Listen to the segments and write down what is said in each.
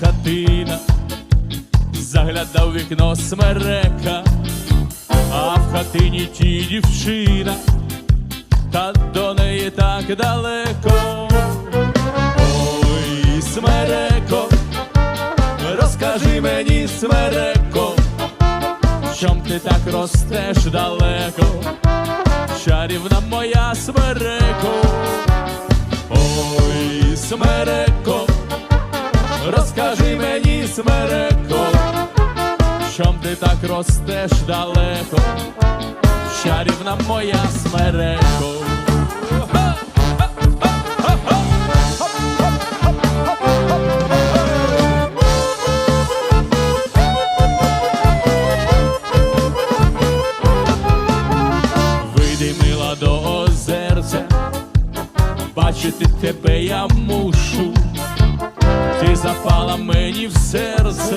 Хатина, заглядав вікно смерека, а в хатині ті дівчина, та до неї так далеко. Ой, смереко, розкажи мені, смереко, чом ти так ростеш далеко, чарівна моя смереко. Ой, смереко, розкажи мені, смереко, чом ти так ростеш далеко, чарівна моя смереко. Вийди, до озерця, бачити тебе я мушу, ти запала мені в серце,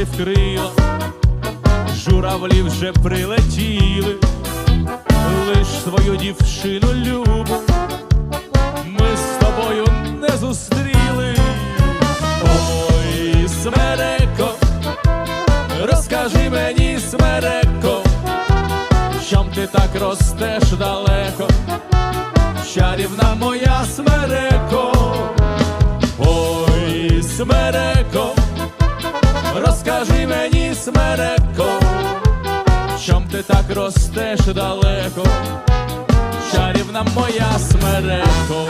Карпати вкрила, журавлі вже прилетіли, лиш твою дівчину любу, ми з тобою не зустріли. Ой, смереко, розкажи мені, смереко, чом ти так ростеш далеко, чарівна моя мені, чом ти так ростеш далеко, чарівна моя смереко.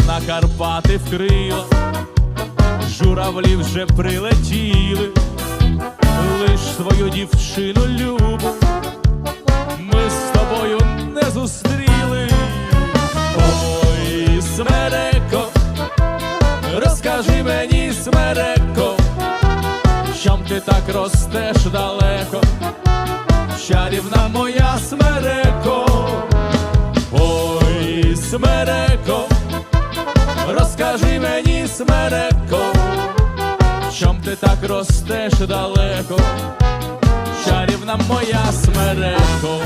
Весна Карпати вкрила, журавлі вже прилетіли, лиш твою дівчину любу, ми з тобою не зустріли. Ой, смереко, розкажи мені, смереко, чом ти так ростеш далеко, чарівна моя розкажи мені, смереко, чом ти так ростеш далеко, чарівна моя смереко.